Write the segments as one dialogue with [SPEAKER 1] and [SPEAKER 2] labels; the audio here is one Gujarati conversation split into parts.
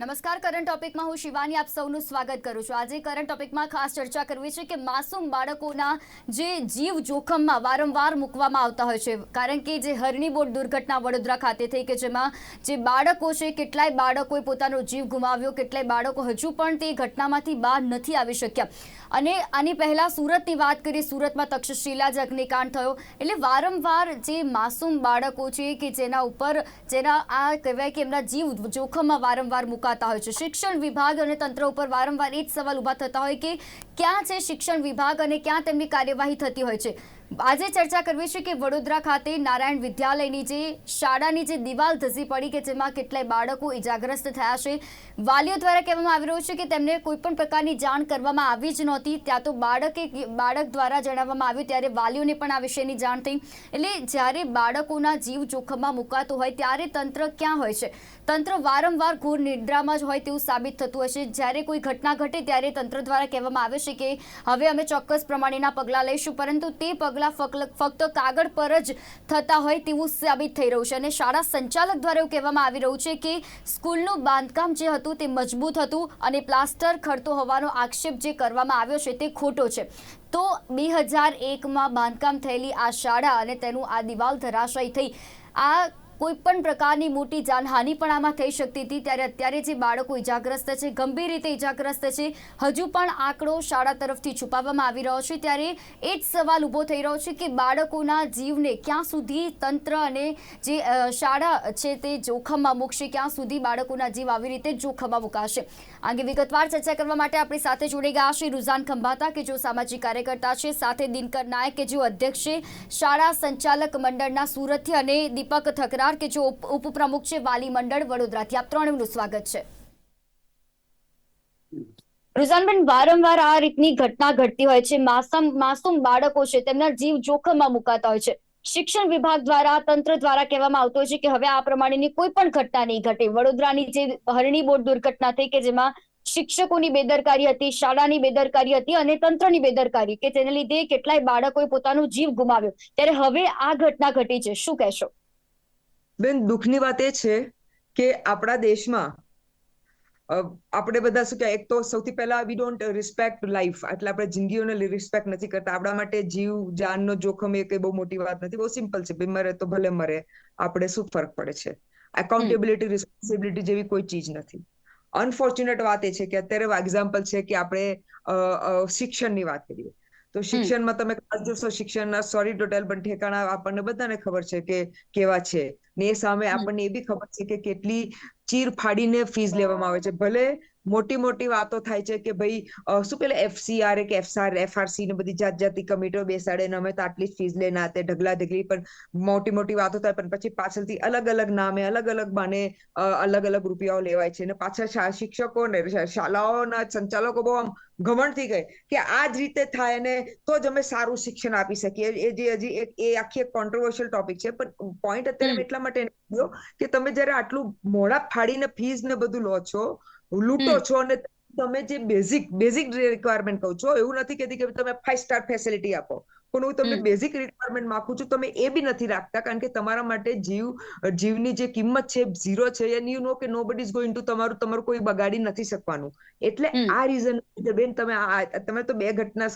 [SPEAKER 1] નમસ્કાર કરંટ ટોપિકમાં હું શિવાની આપ સૌનું સ્વાગત કરું છું. આજે કરંટ ટોપિકમાં ખાસ ચર્ચા કરવી છે કે માસૂમ બાળકોના જે જીવ જોખમમાં વારંવાર મૂકવામાં આવતા હોય છે. કારણ કે જે હરણી બોટ દુર્ઘટના વડોદરા ખાતે થઈ કે જેમાં જે બાળકો છે, કેટલાય બાળકોએ પોતાનો જીવ ગુમાવ્યો, કેટલાય બાળકો હજુ પણ તે ઘટનામાંથી બહાર નથી આવી શક્યા. અને આની પહેલાં સુરતની વાત કરીએ, સુરતમાં તક્ષશિલા જ અગ્નિકાંડ થયો. એટલે વારંવાર જે માસૂમ બાળકો છે કે જેના ઉપર, જેના આ કહેવાય કે એમના જીવ જોખમમાં વારંવાર મુકાતા હોય છે. શિક્ષણ વિભાગ અને તંત્ર ઉપર વારંવાર એ જ સવાલ ઊભા થતા હોય કે ક્યાં છે શિક્ષણ વિભાગ અને ક્યાં તેમની કાર્યવાહી થતી હોય છે. આજે ચર્ચા કરવી છે કે વડોદરા ખાતે નારાયણ વિદ્યાલયની જે શાળાની જે દિવાલ ધસી પડી કે જેમાં કેટલાય બાળકો ઇજાગ્રસ્ત થયા છે. વાલીઓ દ્વારા કહેવામાં આવી રહ્યું છે કે તેમને કોઈ પણ પ્રકારની જાણ કરવામાં આવી જ નહોતી. ત્યાં તો બાળકે બાળક દ્વારા જણાવવામાં આવ્યું, ત્યારે વાલીઓને પણ આ વિષયની જાણ થઈ. એટલે જ્યારે બાળકોના જીવ જોખમમાં મુકાતો હોય, ત્યારે તંત્ર ક્યાં હોય છે? તંત્ર વારંવાર ઘોર નિદ્રામાં જ હોય તેવું સાબિત થતું હશે. જ્યારે કોઈ ઘટના ઘટે ત્યારે તંત્ર દ્વારા કહેવામાં આવે છે કે હવે અમે ચોક્કસ પ્રમાણેના પગલાં લઈશું, પરંતુ તે પગલાં ફક્ત કાગળ પર જ થતા હોય તેવું સાબિત થઈ રહ્યું છે. અને શાળા સંચાલક દ્વારા એવું કહેવામાં આવી રહ્યું છે કે સ્કૂલનું બાંધકામ જે હતું તે મજબૂત હતું અને પ્લાસ્ટર ખરતો હોવાનો આક્ષેપ જે કરવામાં આવ્યો છે તે ખોટો છે. તો બે હજાર એકમાં બાંધકામ થયેલી આ શાળા અને તેનું આ દિવાલ ધરાશય થઈ. આ કોઈ પણ પ્રકારની મોટી જાનહાનિ પણ આમાં થઈ શકતી હતી. ત્યારે અત્યારે જે બાળકો ઇજાગ્રસ્ત છે, ગંભીર રીતે ઇજાગ્રસ્ત છે, હજુ પણ આંકડો શાળા તરફથી છુપાવવામાં આવી રહ્યો છે. ત્યારે એ જ સવાલ ઊભો થઈ રહ્યો છે કે બાળકોના જીવને ક્યાં સુધી તંત્ર અને જે શાળા છે તે જોખમમાં મૂકશે, ક્યાં સુધી બાળકોના જીવ આવી રીતે જોખમમાં મુકાશે. આગે વિગતવાર ચર્ચા કરવા માટે આપણી સાથે જોડી ગયા છે રૂઝાન ખંભાતા, કે જો સામાજિક કાર્યકર્તા છે, સાથે દિનકર નાયક, કે જેઓ અધ્યક્ષ છે, શાળા સંચાલક મંડળના સુરતથી અને દીપક થકરાર કે જેઓ ઉપપ્રમુખ છે, વાલી મંડળ વડોદરાથી આપ ત્રણેયનું સ્વાગત છે. રુઝાનબેન, વારંવાર આ રીતની ઘટના ઘટતી હોય છે. માસમ, માસૂમ બાળકો છે, તેમના જીવ જોખમમાં મુકાતા હોય છે. શિક્ષણ વિભાગ દ્વારા, તંત્ર દ્વારા કહેવામાં આવતું છે કે હવે આ પ્રમાણેની કોઈ પણ ઘટના નહીં ઘટે. વડોદરાની જે હરણી બોટ દુર્ઘટના થઈ કે જેમાં શિક્ષકોની બેદરકારી હતી, શાળાની બેદરકારી હતી અને તંત્રની બેદરકારી કે તેને લીધે કેટલાય બાળકોએ પોતાનો જીવ ગુમાવ્યો. ત્યારે હવે આ ઘટના ઘટી છે. શું કહેશો?
[SPEAKER 2] બેન, દુઃખની વાત એ છે કે આપણા દેશમાં આપણે બધા શું કે એક તો સૌથી પહેલા વી ડોન્ટ રિસ્પેક્ટ લાઈફ એટલે આપણે જિંદગીઓને રિસ્પેક્ટ નથી કરતા. આપણા માટે જીવ, જાનનો જોખમ એ કઈ બહુ મોટી વાત નથી, બહુ સિમ્પલ છે. મરે તો ભલે મરે, આપણે શું ફરક પડે છે? એકાઉન્ટેબિલિટી રિસ્પોન્સિબિલિટી જેવી કોઈ ચીજ નથી. અનફોર્ચ્યુનેટ વાત એ છે કે અત્યારે એક્ઝામ્પલ છે કે આપણે શિક્ષણની વાત કરીએ. તો શિક્ષણમાં તમે ખાસ જોશો શિક્ષણના સોરી ટોટલ પણ ઠેકાણા આપણને બધાને ખબર છે કે કેવા છે. ને એ સામે આપણને એ બી ખબર છે કે કેટલી ચીર ફાડીને ફીસ લેવામાં આવે છે. ભલે મોટી મોટી વાતો થાય છે કે ભાઈ શું પેલા એફસીઆર કે એફસાર એફઆરસી ને બધી જાત જાતની કમિટીઓ બેસાડે ને અમે તો આટલી જ ફીસ લેના તે ઢગલા ઢગલી પણ મોટી મોટી વાતો થાય પણ પછી પાછળથી અલગ અલગ નામે અલગ અલગ બાને અલગ અલગ રૂપિયાઓ લેવાય છે ને પાછળ શિક્ષકો ને શાળાઓના સંચાલકો બહુ આમ ઘમંડ થઈ ગઈ કે આ જ રીતે થાય અને તો જ અમે સારું શિક્ષણ આપી શકીએ. એ જે હજી એક એ આખી એક કોન્ટ્રોવર્શિયલ ટોપિક છે પણ પોઈન્ટ અત્યારે એટલા માટે કે તમે જયારે આટલું મોડા ફાડીને ફીસ ને બધું લો છો લૂંટો છો અને તમે જે બેઝિક બેઝિક રિક્વાયરમેન્ટ કહું છો એવું નથી કહેતી કે તમે ફાઈવ સ્ટાર ફેસિલિટી આપો. પણ હું તમને. બેઝિક રિક્વાયરમેન્ટ માંગુ છું તમે એ બી નથી રાખતા કારણ કે તમારા માટે જીવ જીવની જે કિંમત છે ઝીરો છે એન્ડ યુ નો કે નો બડી ઇઝ ગોઈંગ ટુ તમારું તમારું કોઈ બગાડી નથી શકવાનું. એટલે આ રીઝન બેન તમે તમે તો બે ઘટના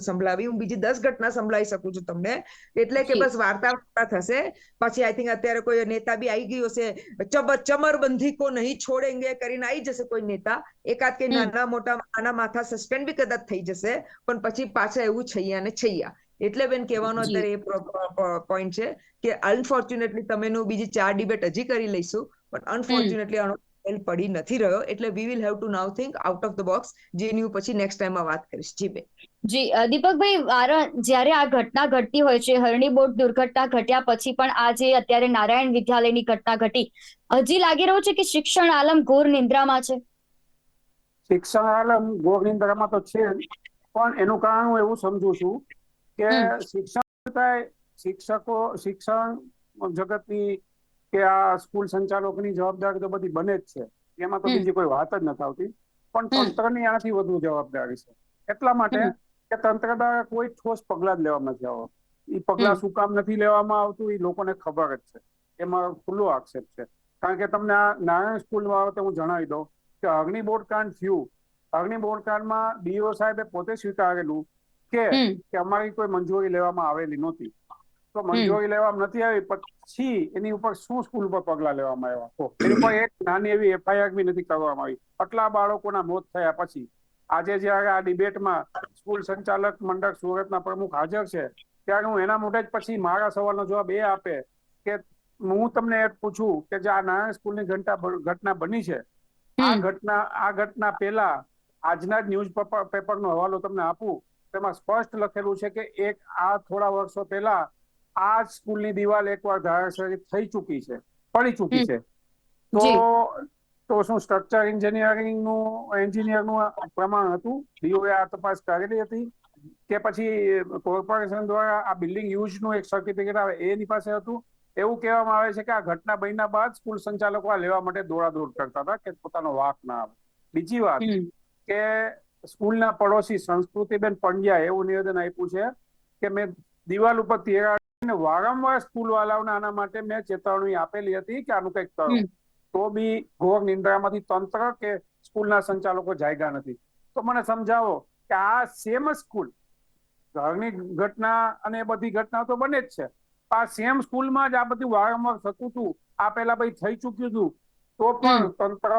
[SPEAKER 2] સંભળાવી હું બીજી દસ ઘટના સંભળાવી શકું છું તમને. એટલે કે બસ વાર્તા વાર્તા થશે. પછી આઈ થિંક અત્યારે કોઈ નેતા બી આવી ગયો છે ચબર ચમરબંધી કો નહીં છોડેંગે કરીને આવી જશે કોઈ નેતા. એકાદ કે નાના મોટા આના માથા સસ્પેન્ડ બી કદાચ થઈ જશે. પણ પછી પાછા એવું છૈયા ને છૈયા. એટલે બેન કહેવાનો અત્યારે એ પોઈન્ટ છે કે અનફોર્ચ્યુનેટલી તમેનું બીજી ચાર ડિબેટ હજી કરી લઈશું પણ અનફોર્ચ્યુનેટલી આનો fail પડી નથી રહ્યો એટલે we will have to now think out of the box જેની હું પછી નેક્સ્ટ ટાઈમમાં વાત કરીશ. જી બેન.
[SPEAKER 1] જી દીપકભાઈ વારા જ્યારે આ ઘટના ઘટતી હોય છે હરણી બોટ દુર્ઘટના ઘટ્યા પછી પણ આ જે અત્યારે નારાયણ વિદ્યાલયની ઘટના ઘટી હજી લાગી રહ્યું છે કે શિક્ષણ આલમ ઘોર નિંદ્રામાં છે?
[SPEAKER 3] શિક્ષણ આલમ ગોવિંદરામાં તો છે પણ એનું કારણ હું એવું સમજુ છું કે શિક્ષણ શિક્ષકો શિક્ષણ જગતની કે આ સ્કૂલ સંચાલકની જવાબદારી તો બધી બને જ છે. એમાં તો બીજી કોઈ વાત જ નથી આવતી. પણ તંત્રની આનાથી વધુ જવાબદારી છે. એટલા માટે કે તંત્ર દ્વારા કોઈ ઠોસ પગલા જ લેવામાં નથી આવતા એ પગલા શું કામ નથી લેવામાં આવતું એ લોકોને ખબર જ છે. એમાં ખુલ્લો આક્ષેપ છે. કારણ કે તમને આ નારાયણ સ્કૂલ બાબતે હું જણાવી દઉં કે અગ્નિબોટ કાંડ થયું. અગ્નિબોટ કાંડમાં ડીઓ સાહેબે પોતે સ્વીકારેલું કે કે અમારી કોઈ મંજૂરી લેવામાં આવેલી નહોતી. તો મંજૂરી લેવામાં નથી આવી પછી એની ઉપર શું સ્કૂલ પર પગલા લેવામાં આવ્યા? તો એની ઉપર એક નાની એવી એફઆઈઆર બી નથી કરવામાં આવી. આટલા બાળકોના મોત થયા પછી આજે જ્યારે આ ડિબેટમાં સ્કૂલ સંચાલક મંડળ સુરતના પ્રમુખ હાજર છે ત્યારે હું એના મોઢે જ પછી મારા સવાલનો જવાબ એ આપે કે હું તમને એ પૂછું કે જે આ નારાયણ સ્કૂલની ઘટના ઘટના બની છે. આ ઘટના આ ઘટના પહેલા આજના જ ન્યૂઝ પેપરનો હવાલો તમને આપું. તેમાં સ્પષ્ટ લખેલું છે કે એક આ થોડા વર્ષો પહેલા આ સ્કૂલની દિવાલ એકવાર ધારાશાયી થઈ ચૂકી છે પડી ચૂકી છે. તો તો શું સ્ટ્રક્ચર એન્જિનિયરિંગનું એન્જિનિયરનું પ્રમાણ હતું? ડીઓએ આ તપાસ કરેલી હતી કે પછી કોર્પોરેશન દ્વારા આ બિલ્ડિંગ યુઝનું એક સર્ટિફિકેટ આવે એની પાસે હતું? એવું કહેવામાં આવે છે કે આ ઘટના બન્યા બાદ સ્કૂલ સંચાલકો આ લેવા માટે દોડાદોડ કરતા હતા કે પોતાનો વાક ના આવે. બીજી વાત કે સ્કૂલના પડોશી સંસ્કૃતિબેન પંડ્યા એવું નિવેદન આપ્યું છે કે મેં દિવાલ ઉપર તિરાડીને વારંવાર સ્કૂલ વાળાઓને આના માટે મેં ચેતવણી આપેલી હતી કે આનું કંઈક કરો. તો બી ઘોર નિંદ્રામાંથી તંત્ર કે સ્કૂલના સંચાલકો જાગ્યા નથી. તો મને સમજાવો કે આ સેમ સ્કૂલ ઘરની ઘટના અને બધી ઘટના તો બને જ છે. આ સેમ સ્કૂલમાં જ આ બધું વારંવાર થતું હતું આ પેલા ભાઈ થઈ ચુક્યું હતું તો પણ તંત્ર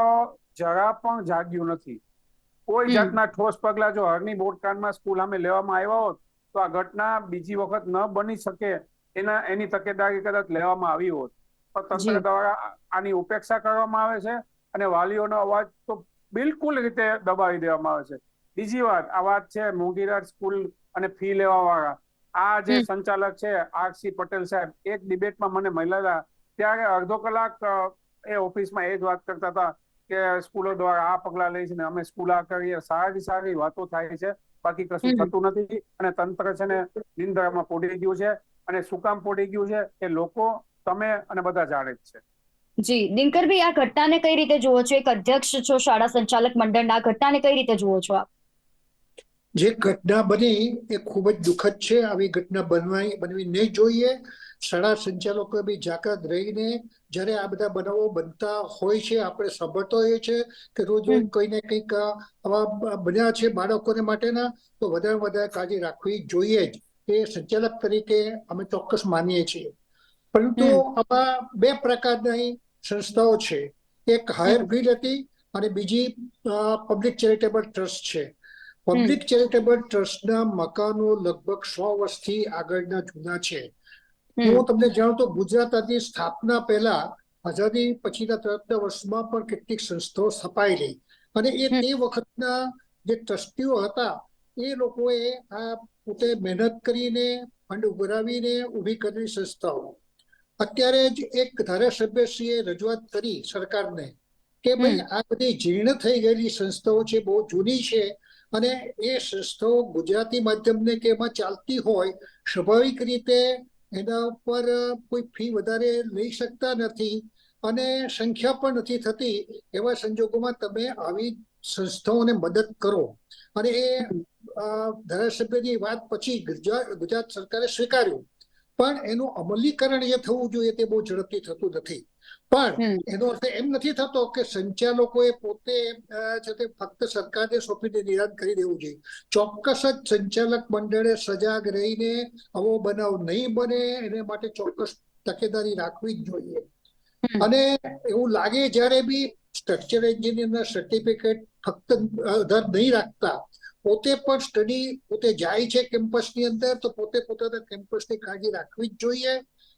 [SPEAKER 3] જરા પણ જાગ્યું નથી. કોઈ જાતના ઠોસ પગલા જો હરની બોટકાંડમાં સ્કૂલ અમે લેવામાં આવ્યા હોત તો આ ઘટના બીજી વખત ન બની શકે એના એની તકેદારી કદાચ લેવામાં આવી હોત. પણ તંત્ર દ્વારા આની ઉપેક્ષા કરવામાં આવે છે અને વાલીઓનો અવાજ તો બિલકુલ રીતે દબાવી દેવામાં આવે છે. બીજી વાત આ વાત છે મોંઘીરાજ સ્કૂલ અને ફી લેવા વાળા આ જે સંચાલક છે આરસી પટેલ સાહેબ એક ડિબેટમાં મને મળ્યા ત્યારે અડધો કલાક એ ઓફિસમાં એ જ વાત કરતા હતા. કે સ્કૂલો દ્વારા આ પગલા લઈ છે ને અમે સ્કૂલ આ કરીએ સારી સારી વાતો થાય છે. બાકી કશું થતું નથી અને તંત્ર છે ને નિંદ્રામાં પોડી ગયું છે અને શું કામ પોડી ગયું છે એ લોકો તમે અને બધા જાણે જ છે.
[SPEAKER 1] જી દિનકરભાઈ આ ઘટનાને કઈ રીતે જુઓ છો? એક અધ્યક્ષ છો શાળા સંચાલક મંડળના આ ઘટનાને કઈ રીતે જુઓ છો આપ?
[SPEAKER 4] જે ઘટના બની એ ખૂબ જ દુઃખદ છે. આવી ઘટના બનવાઈ બનવી નહીં જોઈએ. શાળા સંચાલકો બી જાગૃત રહીને જ્યારે આ બધા બનાવો બનતા હોય છે આપણે સાંભળતો હોઈએ છે કે રોજ રોજ. કંઈ ને કંઈક આવા બન્યા છે બાળકોને માટેના તો વધારે વધારે કાળજી રાખવી જોઈએ જ. એ સંચાલક તરીકે અમે ચોક્કસ માનીએ છીએ. પરંતુ આમાં બે પ્રકારની સંસ્થાઓ છે. એક હાયર ફીડ હતી અને બીજી પબ્લિક ચેરિટેબલ ટ્રસ્ટ છે. પબ્લિક ચેરિટેબલ ટ્રસ્ટના મકાનો લગભગ સો વર્ષથી આગળના જૂના છે. હું તમને જાણું તો ગુજરાત રાજ્યની સ્થાપના પહેલા આઝાદી પછીના ત્રણ વર્ષમાં પણ કેટલીક સંસ્થાઓ સ્થપાયેલી. અને એ. તે વખતના જે ટ્રસ્ટીઓ હતા એ લોકોએ આ પોતે મહેનત કરીને ફંડ ઉભરાવીને ઊભી કરેલી સંસ્થાઓ. અત્યારે જ એક ધારાસભ્યશ્રીએ રજૂઆત કરી સરકારને કે ભાઈ આ બધી જીર્ણ થઈ ગયેલી સંસ્થાઓ છે બહુ જૂની છે અને એ સંસ્થાઓ ગુજરાતી માધ્યમને કે એમાં ચાલતી હોય, સ્વાભાવિક રીતે એના ઉપર કોઈ ફી વધારે લઈ શકતા નથી અને સંખ્યા પણ નથી થતી એવા સંજોગોમાં તમે આવી સંસ્થાઓને મદદ કરો. અને એ ધારાસભ્યની વાત પછી ગુજરાત સરકારે સ્વીકાર્યું. પણ એનું અમલીકરણ જે થવું જોઈએ તે બહુ ઝડપથી થતું નથી. પણ એનો અર્થ એમ નથી થતો કે સંચાલકોએ પોતે છે તે ફક્ત સરકારને સોંપીને નિદાન કરી દેવું જોઈએ. ચોક્કસ જ સંચાલક મંડળે સજાગ રહીને આવો બનાવ નહીં બને એને માટે ચોક્કસ તકેદારી રાખવી જ જોઈએ. અને એવું લાગે જ્યારે બી સ્ટ્રક્ચર એન્જિનિયરના સર્ટિફિકેટ ફક્ત આધાર નહીં રાખતા પોતે પણ સ્ટડી પોતે જાય છે કેમ્પસની અંદર તો પોતે પોતાના કેમ્પસની કાળજી રાખવી જ જોઈએ.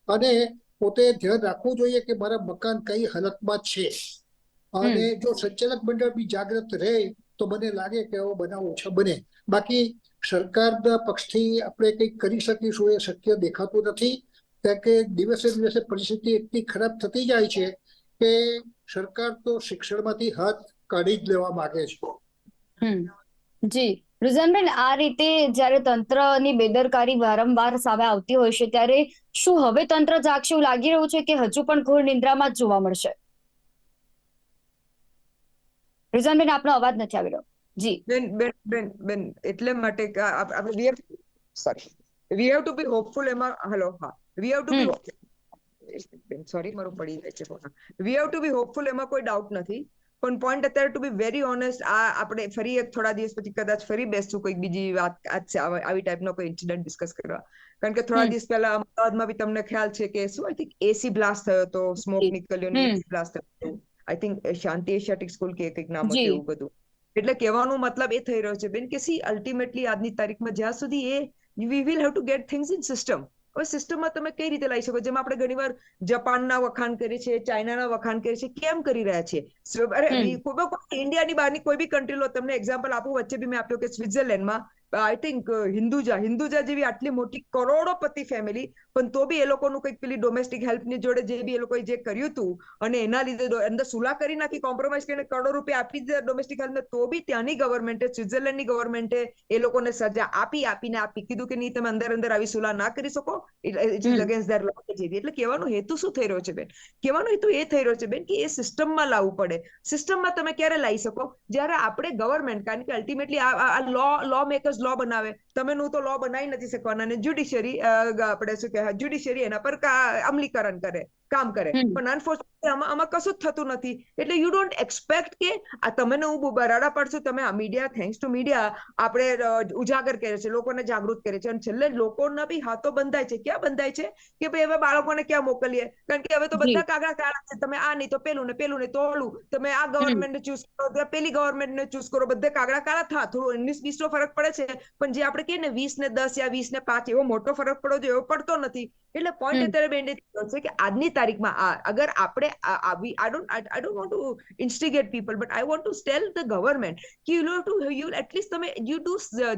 [SPEAKER 4] અને પોતે ધ્યાન રાખવું જોઈએ કે મારા મકાન કઈ હાલતમાં છે. અને જો સંચાલક મંડળ બી જાગૃત રહે તો મને લાગે કે એવો બનાવ ઓછા બને. બાકી સરકારના પક્ષથી આપણે કંઈક કરી શકીશું એ શક્ય દેખાતું નથી. કારણ કે દિવસે દિવસે પરિસ્થિતિ એટલી ખરાબ થતી જાય છે કે સરકાર તો શિક્ષણમાંથી હાથ કાઢી જ લેવા માંગે છે.
[SPEAKER 1] જી. રુઝાનબેન આ રીતે જ્યારે તંત્રની બેદરકારી વારંવાર સામે આવતી હોય છે ત્યારે શું હવે તંત્ર જાગશે એવું લાગી રહ્યું છે કે હજુ પણ ઘોર નિંદ્રામાં જ જોવા મળશે? રુઝાનબેન આપનો અવાજ નથી આવી રહ્યો. જી.
[SPEAKER 2] બેન બેન બેન બેન એટલે માટે આપણે we sorry we have to be hopeful એમાં હેલો હા. We have to be sorry મારું પડી જાય છે we have to be hopeful એમાં કોઈ ડાઉટ નથી. પણ પોઈન્ટ અત્યારે ટુ બી વેરી ઓનેસ્ટ આ આપણે ફરી એક થોડા દિવસ પછી કદાચ ફરી બેસશું કોઈક બીજી વાત આવા- ટાઈપનો કોઈ ઇન્સિડન્ટ ડિસ્કસ કરવા. કારણ કે થોડા દિવસ પહેલા અમદાવાદમાં બી તમને ખ્યાલ છે કે શું આઈ થિંક એસી બ્લાસ્ટ થયો હતો સ્મોક. નીકળ્યો
[SPEAKER 1] ને
[SPEAKER 2] એસી બ્લાસ્ટ થયો I think Shanti Asiatic school કે કંઈક નામ હતું એવું બધું. એટલે કહેવાનો મતલબ એ થઈ રહ્યો છે બેન કે સી અલ્ટિમેટલી આજની તારીખમાં જ્યાં સુધી એ we will have to get things in system હવે સિસ્ટમમાં તમે કઈ રીતે લાવી શકો જેમ આપણે ઘણીવાર જાપાનના વખાણ કરીએ છીએ ચાઇનાના વખાણ કરીએ છીએ કેમ કરી રહ્યા છે અરે. કોઈ ઇન્ડિયાની બહારની કોઈ બી કન્ટ્રી લો તમને એક્ઝામ્પલ આપું વચ્ચે બી મેં આપ્યો કે સ્વિટ્ઝરલેન્ડમાં આઈ થિંક હિન્દુજા હિન્દુજા જેવી આટલી મોટી કરોડોપતિ ફેમિલી પણ તો બી એ લોકોનું કંઈક પેલી ડોમેસ્ટિક હેલ્પની જોડે જે બી એ લોકોએ જે કર્યું હતું અને એના લીધે અંદર સુલા કરી નાખી કોમ્પ્રોમાઇઝ કરીને કરોડો રૂપિયા આપી દીધા ડોમેસ્ટિક હેલ્પને તો બી ત્યાંની ગવર્મેન્ટે સ્વિટ્ઝરલેન્ડની ગવર્મેન્ટે એ લોકોને સજા આપી આપીને આપી કીધું કે નહીં તમે અંદર અંદર આવી સુલા ના કરી શકો it is against their law એટલે કહેવાનો હેતુ શું થઈ રહ્યો છે બેન? કહેવાનો હેતુ એ થઈ રહ્યો છે બેન કે એ સિસ્ટમમાં લાવવું પડે. સિસ્ટમમાં તમે ક્યારે લાવી શકો? જ્યારે આપણે ગવર્મેન્ટ કારણ કે અલ્ટિમેટલી આ લો લો મેકર્સ લો બનાવે. તમે નું તો લો બનાવી નથી શકવાના અને જ્યુડિશિયરી આપણે શું કહેવાય જ્યુડિશિયરી એના પર અમલીકરણ કરે. કામ કરે. પણ અનફોર્ચ્યુનેટલી આમાં આમાં કશું જ થતું નથી. એટલે યુ ડોન્ટ એક્સપેક્ટ કે આ તમે ને હું બરાડા પાડશું તમે આ મીડિયા થેન્ક્સ ટુ મીડિયા આપણે ઉજાગર કરે છે લોકોને જાગૃત કરે છે. અને છેલ્લે લોકોના બી હાથો બંધાય છે. ક્યાં બંધાય છે? કે ભાઈ હવે બાળકોને ક્યાં મોકલીએ? કારણ કે હવે તો બધા કાગડા કાળા છે. તમે આ નહીં તો પેલું ને પેલું ને તો ઓલું તમે આ ગવર્મેન્ટ ને ચૂઝ કરો ત્યાં પેલી ગવર્મેન્ટ ને ચૂઝ કરો. બધે કાગડા કાળા થા. થોડું ઉન્નીસ વીસ નો ફરક પડે છે. પણ જે આપણે કહીએ ને વીસ ને દસ યા વીસ ને પાંચ એવો મોટો ફરક પડવો જોઈએ એવો પડતો નથી. એટલે પોઈન્ટ અત્યારે બેન છે કે આજની તારીખમાં આ અગર આપણે આવી I don't I don't want to instigate people but I want to tell the government કે you to you at least તમે you do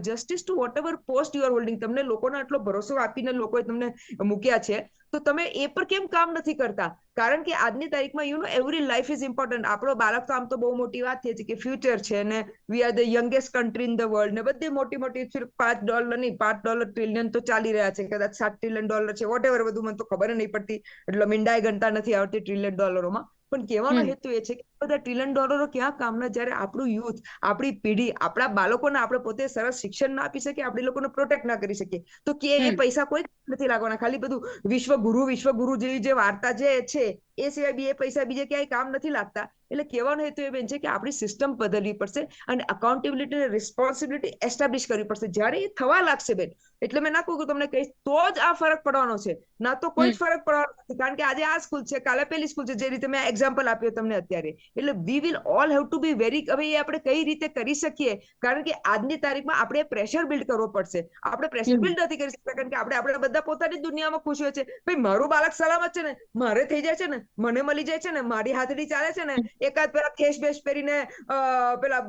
[SPEAKER 2] justice to whatever post you are holding તમને લોકોને આટલો ભરોસો આપીને લોકોએ તમને મૂક્યા છે તો તમે એ પર કેમ કામ નથી કરતા? કારણ કે આજની તારીખમાં you know every life is important આપણો બાળક તો આમ તો બહુ મોટી વાત છે કે ફ્યુચર છે ને we are the youngest country in the world ને બધી મોટી મોટી પાંચ ડોલર નહીં પાંચ ડોલર ટ્રિલિયન તો ચાલી રહ્યા છે કદાચ સાત ટ્રિલિયન ડોલર છે વોટ એવર બધું મને તો ખબર નહીં પડતી. એટલે મીંડાઈ ગણતા નથી આવતી ટ્રિલિયન ડોલરોમાં પણ કહેવાનો હેતુ એ છે કે બધા ટ્રિલિયન ડોલરો ક્યાં કામના જ્યારે આપણું યુથ આપણી પેઢી આપણા બાળકોને આપણે પોતે સરસ શિક્ષણ ના આપી શકીએ આપણે લોકોને પ્રોટેક્ટ ના કરી શકીએ. તો કે એ પૈસા કોઈ નથી લાગવાના. ખાલી બધું વિશ્વગુરુ વિશ્વગુરુ જેવી જે વાર્તા જે છે એ સિવાય બી એ પૈસા બીજે ક્યાંય કામ નથી લાગતા. એટલે કહેવાનો હેતુ એ બેન છે કે આપણી સિસ્ટમ બદલવી પડશે અને અકાઉન્ટેબિલિટી અને રિસ્પોન્સિબિલિટી એસ્ટાબ્લિશ કરવી પડશે. જ્યારે એ થવા લાગશે બેન એટલે મેં ના કહું કે તમને કહીશ તો જ આ ફરક પડવાનો છે. ના તો કોઈ જ ફરક પડવાનો નથી. કારણ કે આજે આ સ્કૂલ છે કાલે પેલી સ્કૂલ છે જે રીતે મેં એક્ઝામ્પલ આપ્યો તમને અત્યારે. એટલે we will all have to be very હવે એ આપણે કઈ રીતે કરી શકીએ? કારણ કે આજની તારીખમાં આપણે પ્રેશર બિલ્ડ કરવો પડશે. આપણે પ્રેશર બિલ્ડ નથી કરી શકતા કારણ કે આપણે આપણે બધા પોતાની દુનિયામાં ખુશ હોય છે. ભાઈ મારું બાળક સલામત છે ને? મારે થઈ જાય છે ને? મને મળી જાય છે ને? મારી હાથડી ચાલે છે ને? એકાદ પેલા ખેસ બેસ પહેરીને પેલા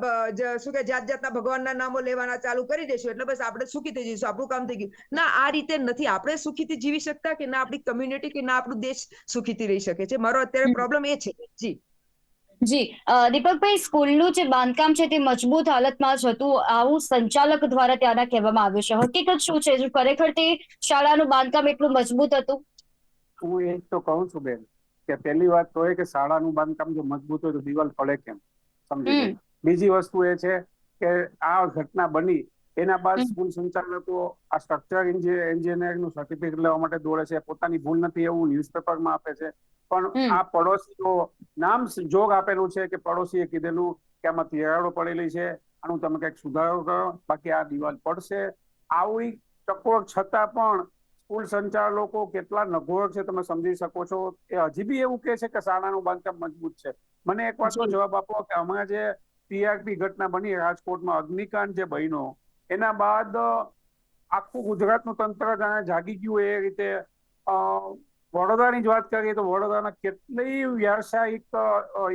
[SPEAKER 2] શું કે જાત જાતના ભગવાનના નામો લેવાના ચાલુ કરી દેશું એટલે બસ આપણે સુખી થઈ જઈશું. આપણું કામ થઈ ગયું. ના આ રીતે નથી. આપણે સુખીથી જીવી શકતા કે ના આપણી કમ્યુનિટી કે ના આપણું દેશ સુખીથી રહી શકે છે? મારો અત્યારે પ્રોબ્લેમ એ છે. જી.
[SPEAKER 1] જી દીપકભાઈ સ્કૂલનું જે બાંધકામ છે તે મજબૂત હાલતમાં જ હતું. આવું સંચાલક દ્વારા ત્યાંના કહેવામાં આવ્યું છે. હકીકત શું છે? જો ખરેખર તે શાળાનું બાંધકામ એટલું મજબૂત હતું?
[SPEAKER 3] હું એ તો કહું છું બેન કે પહેલી વાત તો એ કે શાળાનું બાંધકામ જો મજબૂત હોય તો દિવાલ પડે કેમ? સમજી બીજી વસ્તુ એ છે કે આ ઘટના બની એના બાદ. સ્કૂલ સંચાલકો આ સ્ટ્રક્ચર એન્જિનિયરિંગનું સર્ટિફિકેટ લેવા માટે દોડે છે. પોતાની ભૂલ નથી એવું ન્યૂઝપેપરમાં આપે છે. પણ આ પડોશીઓ નામ જોગ આપેલું છે કે પડોશીએ કીધેલું કે આમાં તિરાડો પડેલી છે. આનું તમે કંઈક સુધારો કરો. બાકી આ દિવાલ પડશે. આવી ટકોર છતાં પણ સ્કૂલ સંચાલકો કેટલા નગોર છે તમે સમજી શકો છો. એ હજી બી એવું કે છે કે શાળાનું બાંધકામ મજબૂત છે. મને એક વાતનો જવાબ આપો કે હમણાં જે ટીઆરપી ઘટના બની રાજકોટમાં અગ્નિકાંડ જે બન્યો એના બાદ આખું ગુજરાતનું તંત્ર જાણે જાગી ગયું એ રીતે વડોદરાની જ વાત કરીએ તો વડોદરાના કેટલી વ્યાવસાયિક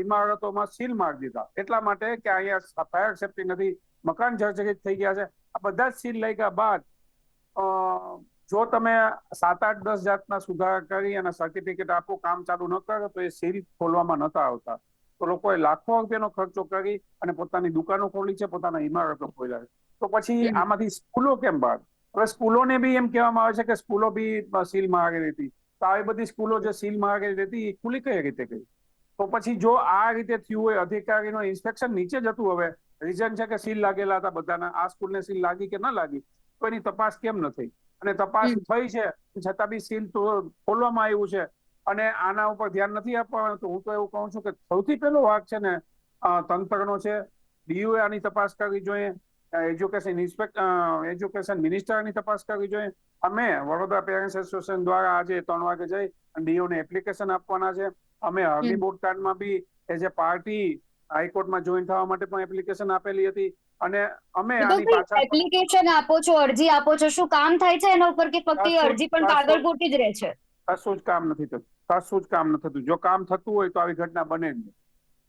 [SPEAKER 3] ઇમારતોમાં સીલ મારી દીધા. એટલા માટે કે અહીંયા ફાયર સેફ્ટી નથી, મકાન જર્જરિત થઈ ગયા છે. આ બધા જ સીલ ગયા બાદ જો તમે સાત આઠ દસ જાતના સુધારા કરી અને સર્ટિફિકેટ આપો, કામ ચાલુ ન કરો, તો એ સીલ ખોલવામાં નતા આવતા. તો લોકોએ લાખો રૂપિયાનો ખર્ચો કરી અને પોતાની દુકાનો ખોલી છે, પોતાના ઇમારતો ખોલ્યા છે. તો પછી. આમાંથી સ્કૂલો કેમ બાદ? હવે સ્કૂલોને બી એમ કહેવામાં આવે છે કે સ્કૂલો બી સીલ માગેલી હતી. તો આવી બધી સ્કૂલો જે સીલ માગેલી હતી એ ખુલી કઈ રીતે ગઈ? તો પછી જો આ રીતે થયું હોય અધિકારીનો ઇન્સ્પેક્શન નીચે જતું હવે. રીઝન છે કે સીલ લાગેલા હતા બધાના. આ સ્કૂલને સીલ લાગી કે ન લાગી? તો એની તપાસ કેમ ન થઈ? અને તપાસ થઈ છે છતાં બી સીલ તો ખોલવામાં આવ્યું છે. અને આના ઉપર ધ્યાન નથી આપવાનું. તો હું તો એવું કહું છું કે સૌથી પહેલો વાક છે ને તંત્રનો છે. ડીયુએ આની તપાસ કરવી જોઈએ. એજ્યુકેશન ઇન્સ્પેક્ટર એજ્યુકેશન મિનિસ્ટરની તપાસ કરવી જોઈએ. અમે વડોદરા પેરેન્ટ્સ એસોસિએશન દ્વારા આજે ત્રણ વાગે જઈ ડીઓને એપ્લિકેશન આપવાના છે. અમે હરણી
[SPEAKER 1] હમ.
[SPEAKER 3] બોર્ડ કાર્ડમાં બી એઝ એ પાર્ટી હાઈકોર્ટમાં જોઈન થવા માટે પણ એપ્લિકેશન આપેલી હતી. અને અમે આની પાછળ
[SPEAKER 1] એપ્લિકેશન આપો છો અરજી આપો છો શું કામ થાય છે એના ઉપર કે ફક્ત અરજી પણ કાગળ ખોટી જ રહે છે?
[SPEAKER 3] કશું જ કામ નથી થતું. કશું જ કામ નથી થતું. જો કામ થતું હોય તો આવી ઘટના બને જ નહીં.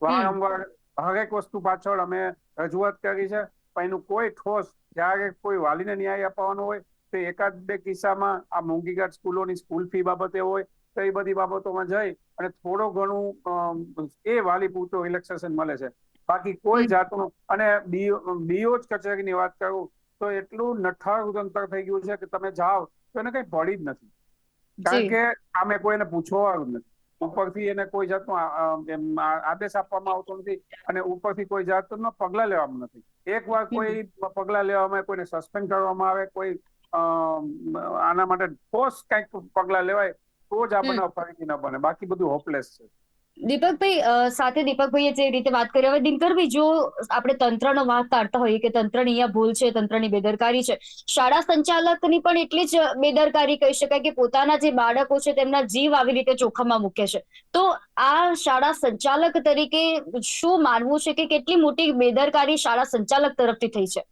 [SPEAKER 3] વારંવાર હરેક વસ્તુ પાછળ અમે રજૂઆત કરી છે. પણ એનું કોઈ ઠોસ જ્યારે કોઈ વાલીને ન્યાય અપાવવાનો હોય તો એકાદ બે કિસ્સામાં આ મોંઘીઘાટ સ્કૂલોની સ્કૂલ ફી બાબતે હોય તો એ બધી બાબતોમાં જઈ અને થોડો ઘણું એ વાલી પૂરતો રિલેક્સેશન મળે છે. બાકી કોઈ જાતનું અને બીઓ જ કચેરીની વાત કરું તો એટલું નઠારું તંત્ર થઈ ગયું છે કે તમે જાઓ તો એને કઈ પડી જ નથી. કારણ કે આમે કોઈને પૂછવાનું નથી. ઉપરથી એને કોઈ જાતનો આદેશ આપવામાં આવતો નથી અને ઉપરથી કોઈ જાતનો પગલા લેવામાં નથી. એક વાર કોઈ પગલા લેવામાં કોઈને સસ્પેન્ડ કરવામાં આવે કોઈ આના માટે ઠોસ કંઈક પગલા લેવાય તો જ આપણને. ફરીથી ન બને. બાકી બધું હોપલેસ છે.
[SPEAKER 1] દીપકભાઈ સાથે દીપકભાઈએ જે રીતે વાત કરી, હવે દિનકરભાઈ, જો આપણે તંત્રનો વાત કાઢતા હોઈએ કે તંત્રની અહીંયા ભૂલ છે, તંત્રની બેદરકારી છે, શાળા સંચાલકની પણ એટલી જ બેદરકારી કહી શકાય કે પોતાના જે બાળકો છે તેમના જીવ આવી રીતે જોખમમાં મૂકે છે. તો આ શાળા સંચાલક તરીકે શું માનવું છે કે કેટલી મોટી બેદરકારી શાળા સંચાલક તરફથી થઈ છે?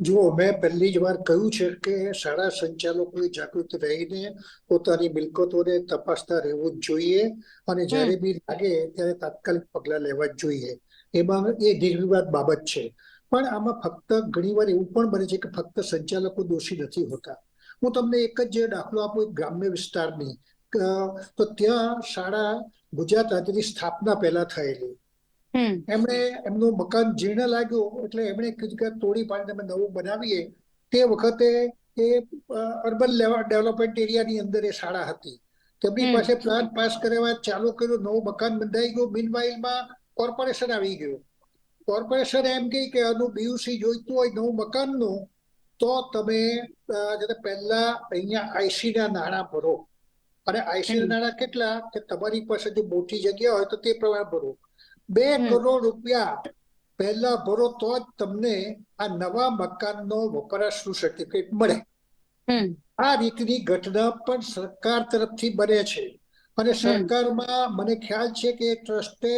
[SPEAKER 4] જુઓ મેં પહેલી જ વાર કહ્યું છે કે શાળા સંચાલકોએ જાગૃત રહીને પોતાની મિલકતોને તપાસતા રહેવું જ જોઈએ અને જ્યારે બી લાગે ત્યારે તાત્કાલિક પગલાં લેવા જ જોઈએ. એમાં એ નિર્વિવાદ બાબત છે. પણ આમાં ફક્ત ઘણીવાર એવું પણ બને છે કે ફક્ત સંચાલકો દોષી નથી હોતા. હું તમને એક જ દાખલો આપું એક ગ્રામ્ય વિસ્તારની. તો ત્યાં શાળા ગુજરાત રાજ્યની સ્થાપના પહેલા થયેલી. એમણે એમનું મકાન જીર્ણ લાગ્યું એટલે એમણે કીધું કે તોડી પાડીને અમે નવું બનાવીએ. તે વખતે એ અર્બન ડેવલપમેન્ટ એરિયાની અંદર એ શાળા હતી. તેમની. પાસે પ્લાન પાસ કરવા ચાલુ કર્યું નવું મકાન બંધાઈ ગયું. મિનવાઇલમાં કોર્પોરેશન આવી ગયું. કોર્પોરેશન એમ કહી કે આનું બીયુસી જોઈતું હોય નવું મકાનનું તો તમે પહેલા અહીંયા આઈસી ના નાણાં ભરો. અને આઈસી
[SPEAKER 1] હમ.
[SPEAKER 4] નાણાં કેટલા? કે તમારી પાસે જો મોટી જગ્યા હોય તો તે પ્રમાણે ભરો. બે કરોડ રૂપિયા પહેલા ભરો તો જ તમને આ નવા મકાનનો વપરાશનું સર્ટિફિકેટ મળે. આ રીતની ઘટના પણ સરકાર તરફથી બને છે. અને સરકારમાં મને ખ્યાલ છે કે ટ્રસ્ટે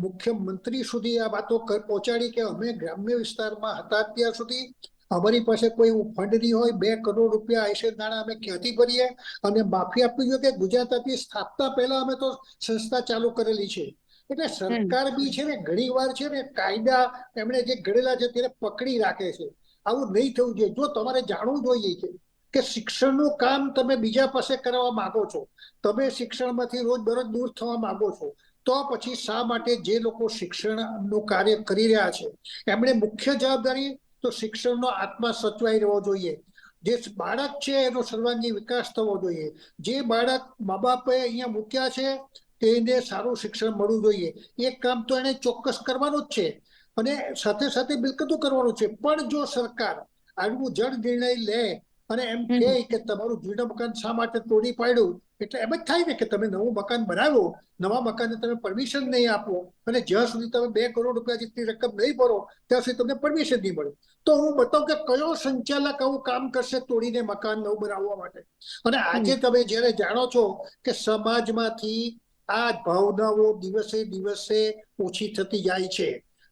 [SPEAKER 4] મુખ્યમંત્રી સુધી આ વાતો પહોંચાડી કે અમે ગ્રામ્ય વિસ્તારમાં હતા ત્યાં સુધી અમારી પાસે કોઈ ફંડ નહીં હોય બે કરોડ રૂપિયા આઈસર નાણાં અમે ક્યાંથી ભરીએ? અને માફી આપવી જોઈએ કે ગુજરાત આપી? સ્થાપના પહેલા અમે તો સંસ્થા ચાલુ કરેલી છે. એટલે સરકાર બી છે ને ઘણી વાર છે ને કાયદા એમણે જે ઘડેલા છે તેને પકડી રાખે છે. આવું નહીં થવું જોઈએ. જો તમારે જાણવું જોઈએ છે કે શિક્ષણનું કામ તમે બીજા પાસે કરવા માંગો છો તમે શિક્ષણમાંથી રોજ બરોજ દૂર થવા માંગો છો તો પછી શા માટે જે લોકો શિક્ષણનું કાર્ય કરી રહ્યા છે? એમણે મુખ્ય જવાબદારી તો શિક્ષણનો આત્મા સચવાઈ રહેવો જોઈએ. જે બાળક છે એનો સર્વાંગી વિકાસ થવો જોઈએ. જે બાળક મા બાપે અહીંયા મૂક્યા છે તેને સારું શિક્ષણ મળવું જોઈએ. એ કામ તો એને ચોક્કસ કરવાનું જ છે. અને સાથે સાથે મિલકતો કરવાનું છે. પણ જો સરકાર આવું જળ નિર્ણય લે અને એમ. કહે કે તમારું જૂનું મકાન શા માટે તોડી પાડ્યું? એટલે એમ જ થાય ને કે તમે નવું મકાન બનાવો નવા મકાનને તમે પરમિશન નહીં આપો અને જ્યાં સુધી તમે બે કરોડ રૂપિયા જેટલી રકમ નહીં ભરો ત્યાં સુધી તમને પરમિશન નહીં મળે. તો હું બતાવું કે કયો સંચાલક આવું કામ કરશે તોડીને મકાન નવું બનાવવા માટે? અને આજે તમે જ્યારે જાણો છો કે સમાજમાંથી આ ભાવનાઓ દિવસે દિવસે ઓછી થતી જાય છે.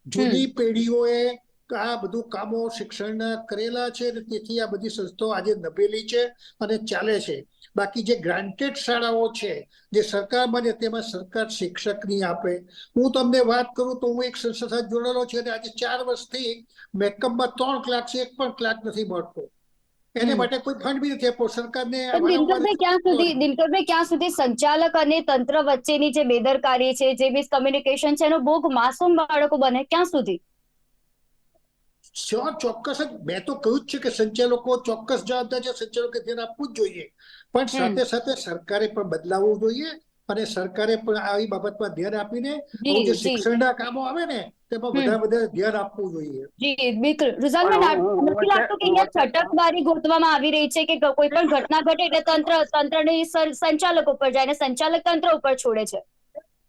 [SPEAKER 4] જૂની પેઢીઓએ આ બધું કામો શિક્ષણના કરેલા છે તેથી આ બધી સંસ્થાઓ આજે નભેલી છે અને ચાલે છે. બાકી જે ગ્રાન્ટેડ શાળાઓ છે જે સરકાર બને તેમાં સરકાર શિક્ષક નહીં આપે. હું તમને વાત કરું તો હું એક સંસ્થા સાથે જોડેલો છે અને આજે ચાર વર્ષથી મેકઅપમાં ત્રણ ક્લાક છે એક પણ ક્લાસ નથી મળતો. એને માટે કોઈ ફંડ બી નથી આપો. સરકારને
[SPEAKER 1] દિલકરભાઈ ક્યાં સુધી દિલકરભાઈ ક્યાં સુધી સંચાલક અને તંત્ર વચ્ચેની જે બેદરકારી છે જે મિસકમ્યુનિકેશન છે એનો ભોગ માસૂમ બાળકો બને ક્યાં સુધી?
[SPEAKER 4] શ્યોર ચોક્કસ જ મેં તો કહ્યું જ છે કે સંચાલકો ચોક્કસ જવાબદાર છે સંચાલકો ધ્યાન આપવું જ જોઈએ. પણ સાથે સાથે સરકારે પણ બદલાવવું જોઈએ. અને સરકારે પણ આવી બાબતમાં ધ્યાન આપીને
[SPEAKER 1] જે
[SPEAKER 4] શિક્ષણના કામો આવે ને તેમાં
[SPEAKER 1] બધા
[SPEAKER 4] વધારે વધારે ધ્યાન આપવું જોઈએ.
[SPEAKER 1] જી બિલકુલ.
[SPEAKER 3] હું
[SPEAKER 1] નથી લાગતું કે અહીંયા છટકબારી ગોતવામાં આવી રહી છે કે કોઈ પણ ઘટના ઘટે એટલે તંત્ર તંત્રની સંચાલક ઉપર જાય અને સંચાલક તંત્ર ઉપર છોડે છે.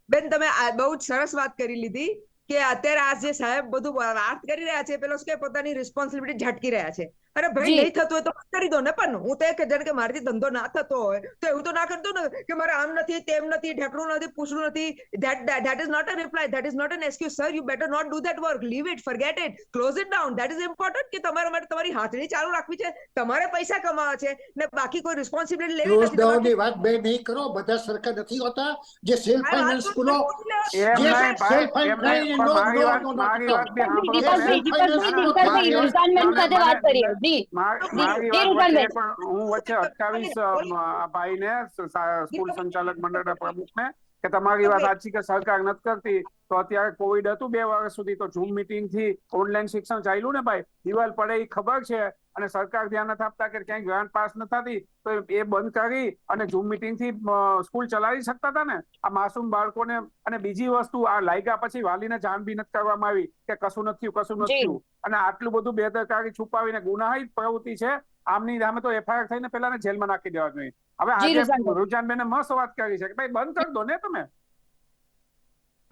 [SPEAKER 2] બેન તમે આ બહુ જ સરસ વાત કરી લીધી. કે અત્યારે આ જે સાહેબ બધું વાત કરી રહ્યા છે પેલો કે પોતાની રિસ્પોન્સિબિલિટી ઝટકી રહ્યા છે. અરે ભાઈ. નહીં થતું હોય તો કરી દો ને પણ હું તો એ કે જાણે કે મારાથી ધંધો ના થતો હોય તો એવું તો ના કરતો ને કે મારે આમ નથી તેમ નથી ઢેકડું નથી પૂછડું નથી. That that is not a reply that is not an excuse sir you better not do that work leave it it it close it down that is important કે તમારા માટે તમારી હાથડી ચાલુ રાખવી છે. તમારે પૈસા કમાવા છે ને બાકી કોઈ રિસ્પોન્સિબિલિટી લેવી નથી ક્લોઝની
[SPEAKER 4] વાત બે નહીં કરો. બધા સરખા નથી હોતા. જે સેલ્ફ ફાઇનાન્સ સ્કૂલો. જે
[SPEAKER 3] નહીં ભાઈ પણ મારી વાત મારી વાત બી સાંભળો. પણ હું વચ્ચે અટકાવીશ ભાઈને સ્કૂલ સંચાલક મંડળના પ્રમુખને કે તમારી વાત સાચી કે સરકાર નથી કરતી તો અત્યારે કોવિડ હતું બે વર્ષ સુધી તો ઝૂમ મીટિંગથી ઓનલાઈન શિક્ષણ ચાલ્યું ને ભાઈ દિવાલ પડે એ ખબર છે અને સરકાર ધ્યાન નથી આપતા કે ક્યાંય ગ્રાન્ટ પાસ નથી થતી તો એ બંધ કરી અને ઝૂમ મિટિંગથી સ્કૂલ ચલાવી શકતા હતા ને? આ માસૂમ બાળકોને અને બીજી વસ્તુ આ લાગ્યા પછી વાલીને જાણ બી નથી કરવામાં આવી કે કશું નથી કશું નથી અને આટલું બધું બેદરકારી છુપાવીને ગુનાહિત પ્રવૃત્તિ છે આમની સામે તો એફઆઈઆર થઈને પેલાને જેલમાં નાખી દેવા જોઈએ. હવે આજે.
[SPEAKER 1] રૂઝાનબેને
[SPEAKER 3] મસ્ત વાત કરી છે કે ભાઈ બંધ કરી દો ને તમે.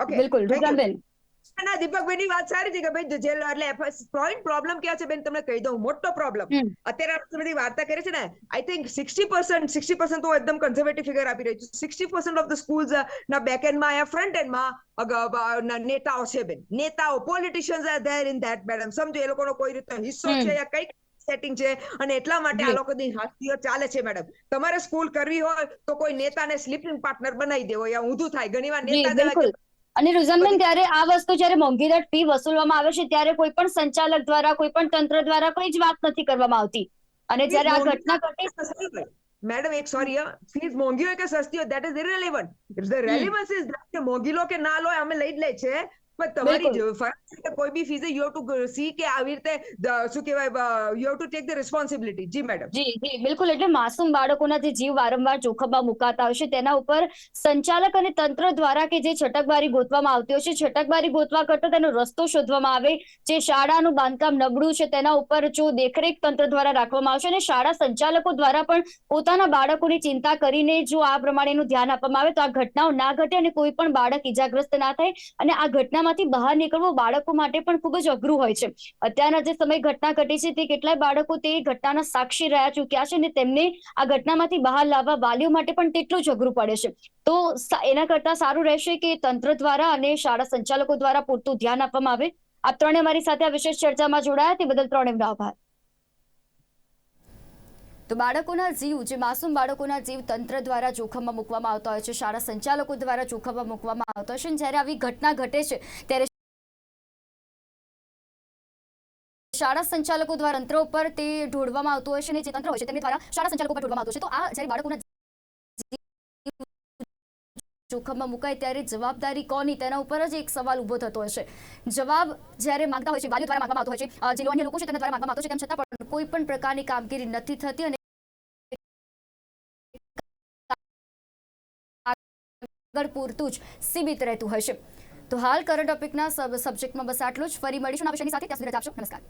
[SPEAKER 1] બિલકુલ
[SPEAKER 2] thank you.
[SPEAKER 1] દીપકભાઈ
[SPEAKER 2] ની વાત સારી છે કે ભાઈ જેલ એટલે પોઈન્ટ પ્રોબ્લેમ ક્યાં છે બેન? તમને કહી દઉં. મોટો પ્રોબ્લેમ અત્યારે આપણે બધી વાર્તા કરી છે ને I think sixty percent sixty percent તો એકદમ કન્ઝર્વેટિવ ફિગર આપી રહ્યું છે. Sixty percent of the schools ના બેક એન્ડમાં યા ફ્રન્ટ એન્ડમાં નેતાઓ છે બેન. નેતાઓ politicians are there in that madam સમજો એ લોકોનો કોઈ રીતે હિસ્સો છે યા કંઈક સેટિંગ છે અને એટલા માટે આ લોકોની હાસ્તીઓ ચાલે છે મેડમ તમારે સ્કૂલ કરવી હોય તો કોઈ નેતાને સ્લીપિંગ પાર્ટનર બનાવી દેવો યા ઊંધું થાય. ઘણીવાર નેતા
[SPEAKER 1] અને રૂઝાનબેન ત્યારે આ વસ્તુ જ્યારે મોંઘીદાટ ફી વસૂલવામાં આવે છે ત્યારે કોઈ પણ સંચાલક દ્વારા કોઈ પણ તંત્ર દ્વારા કોઈ જ વાત નથી કરવામાં આવતી. અને જ્યારે આ ઘટના ઘટી
[SPEAKER 2] મેડમ એક સોરી ફીસ મોંઘી હોય કે સસ્તી હોય that is irrelevant the relevance is કે મોંઘી લો કે ના લો અમે લઈ જ લે છે. પણ તમારી ફરજ કોઈ બી ફીઝે યુ ટુ સી કે આવી રીતે શું કહેવાય you to take the responsibility G madam
[SPEAKER 1] જી જી બિલકુલ. એટલે માસૂમ બાળકોના જે જીવ વારંવાર જોખમમાં મુકાતા હોય છે તેના ઉપર સંચાલક અને તંત્ર દ્વારા કે જે છટકબારી ગોતવામાં આવતી હોય છે છટકબારી ગોતવા કરતા તેનો રસ્તો શોધવામાં આવે. જે શાળાનું બાંધકામ નબળું છે તેના ઉપર જો દેખરેખ તંત્ર દ્વારા રાખવામાં આવશે અને શાળા સંચાલકો દ્વારા પણ પોતાના બાળકોની ચિંતા કરીને જો આ પ્રમાણેનું ધ્યાન આપવામાં આવે તો આ ઘટનાઓ ના ઘટે અને કોઈ પણ બાળક ઈજાગ્રસ્ત ના થાય અને આ ઘટનામાંથી બહાર નીકળવું બાળકો માટે પણ ખૂબ જ અઘરું હોય છે. અત્યારના જે સમય ઘટના ઘટી છે તે કેટલાય બાળકો તે ઘટનાના સાક્ષી રહ્યા ચૂક્યા છે અને તેમને આ ઘટનામાંથી બહાર લાવવા વાલીઓ માટે પણ તેટલું જ અઘરું પડે છે. તો એના કરતા સારું રહેશે કે તંત્ર દ્વારા અને શાળા સંચાલકો દ્વારા પૂરતું ધ્યાન આપવામાં આવે? આપ ત્રણે મારી સાથે આ વિશેષ ચર્ચામાં જોડાયા તે બદલ ત્રણેયનો આભાર. તો બાળકોના જીવ, જે માસૂમ બાળકોના જીવ તંત્ર દ્વારા જોખમમાં મૂકવામાં આવતા હોય છે, શાળા સંચાલકો દ્વારા જોખમમાં મૂકવામાં આવતા હોય છે જ્યારે આવી ઘટના ઘટે છે, ત્યારે શાળા સંચાલકો દ્વારા તંત્ર ઉપર તે ઢોળવામાં આવતું હોય છે અને જે તંત્ર હોય છે, તેમની દ્વારા શાળા સંચાલકો પર ઢોળવામાં આવતું છે. તો આ જ્યારે બાળકોના જોખમમાં મુકાય ત્યારે જવાબદારી કોની? તેના ઉપર જ એક સવાલ ઊભો થતો છે. જવાબ જ્યારે માંગતા હોય છે, વાલીઓ દ્વારા માંગવામાં આવતો હોય છે. જે અન્ય લોકો છે, તેના દ્વારા માંગવામાં આવતો છે. તેમ છતાં પણ કોઈ પણ પ્રકારની કામગીરી નથી થતી અને આગળ પૂરતું જ સીમિત રહેતું હશે તો હાલ કરંટ ટોપિકના સબ સબ્જેક્ટમાં બસ આટલું જ. ફરી મળીશું આ વિષયની સાથે. ત્યાં સુધી આપશો. નમસ્કાર.